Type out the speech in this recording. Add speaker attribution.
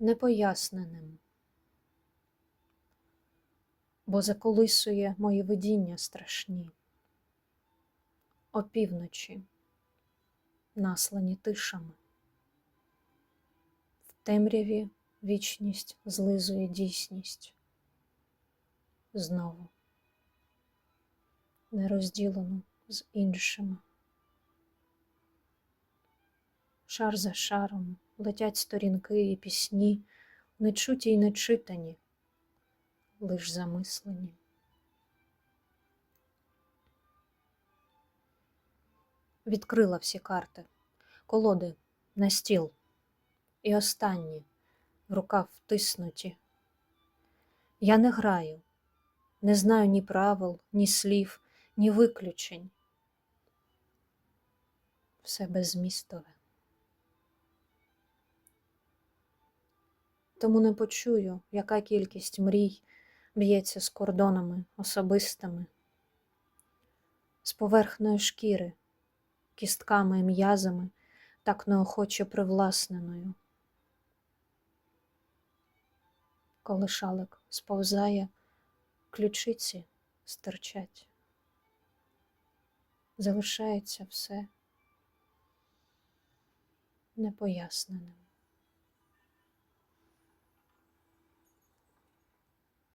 Speaker 1: непоясненим, бо заколисує мої видіння страшні. Опівночі, наслані тишами. В темряві вічність злизує дійсність. Знову, нерозділену з іншими. Шар за шаром летять сторінки і пісні, нечуті й нечитані, лиш замислені. Відкрила всі карти, колоди на стіл, і останні в рукав втиснуті. Я не граю, не знаю ні правил, ні слів, ні виключень. Все беззмістове. Тому не почую, яка кількість мрій б'ється з кордонами особистими, з поверхнею шкіри, кістками і м'язами, так неохоче привласненою. Коли шалик сповзає, ключиці стирчать. Залишається все непоясненим.